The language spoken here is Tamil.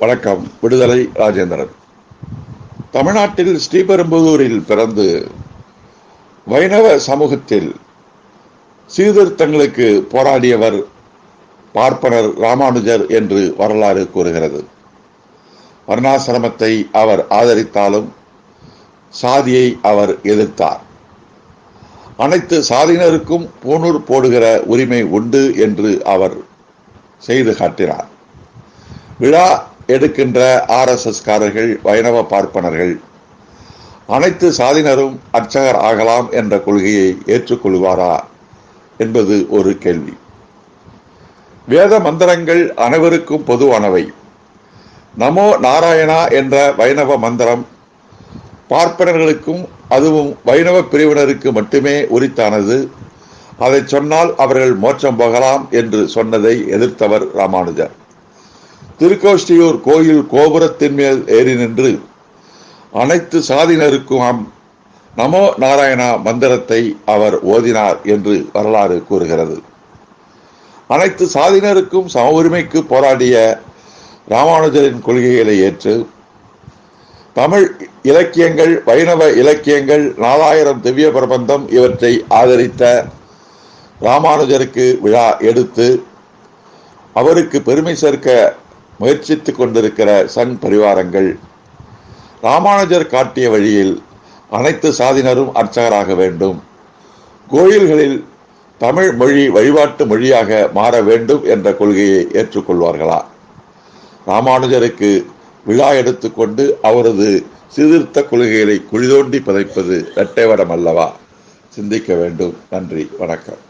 வணக்கம். விடுதலை ராஜேந்திரன். தமிழ்நாட்டில் ஸ்ரீபெரும்புதூரில் பிறந்து வைணவ சமூகத்தில் சீர்திருத்தங்களுக்கு போராடியவர் பார்ப்பனர் ராமானுஜர் என்று வரலாறு கூறுகிறது. வர்ணாசிரமத்தை அவர் ஆதரித்தாலும் சாதியை அவர் எதிர்த்தார். அனைத்து சாதியினருக்கும் பூணூர் போடுகிற உரிமை உண்டு என்று அவர் செய்து காட்டினார். விழா எடுக்கின்ற ஆர்எஸ்எஸ்காரர்கள் வைணவ பார்ப்பனர்கள். அனைத்து சாதியினரும் அர்ச்சகர் ஆகலாம் என்ற கொள்கையை ஏற்றுக்கொள்வாரா என்பது ஒரு கேள்வி. வேத மந்திரங்கள் அனைவருக்கும் பொதுவானவை. நமோ நாராயணா என்ற வைணவ மந்திரம் பார்ப்பனர்களுக்கும் அதுவும் வைணவ பிரிவினருக்கு மட்டுமே உரித்தானது. அதை சொன்னால் அவர்கள் மோட்சம் போகலாம் என்று சொன்னதை எதிர்த்தவர் ராமானுஜர். திருக்கோஷ்டியூர் கோயில் கோபுரத்தின் மேல் ஏறி நின்று அனைத்து சாதியினருக்கும் நமோ நாராயணா மந்திரத்தை அவர் ஓதினார் என்று வரலாறு கூறுகிறது. அனைத்து சாதியினருக்கும் சம உரிமைக்கு போராடிய ராமானுஜரின் கொள்கைகளை ஏற்று தமிழ் இலக்கியங்கள் வைணவ இலக்கியங்கள் நாலாயிரம் திவ்ய பிரபந்தம் இவற்றை ஆதரித்த ராமானுஜருக்கு விழா எடுத்து அவருக்கு பெருமை சேர்க்க முயற்சித்துக் கொண்டிருக்கிற சங் பரிவாரங்கள் ராமானுஜர் காட்டிய வழியில் அனைத்து சாதியினரும் அர்ச்சகராக வேண்டும். கோயில்களில் தமிழ் மொழி வழிபாட்டு மொழியாக மாற வேண்டும் என்ற கொள்கையை ஏற்றுக்கொள்வார்களா ராமானுஜருக்கு விழா எடுத்துக்கொண்டு அவரது சீர்திருத்த கொள்கைகளை குழிதோண்டி புதைப்பது இரட்டைவடம் அல்லவா? சிந்திக்க வேண்டும். நன்றி. வணக்கம்.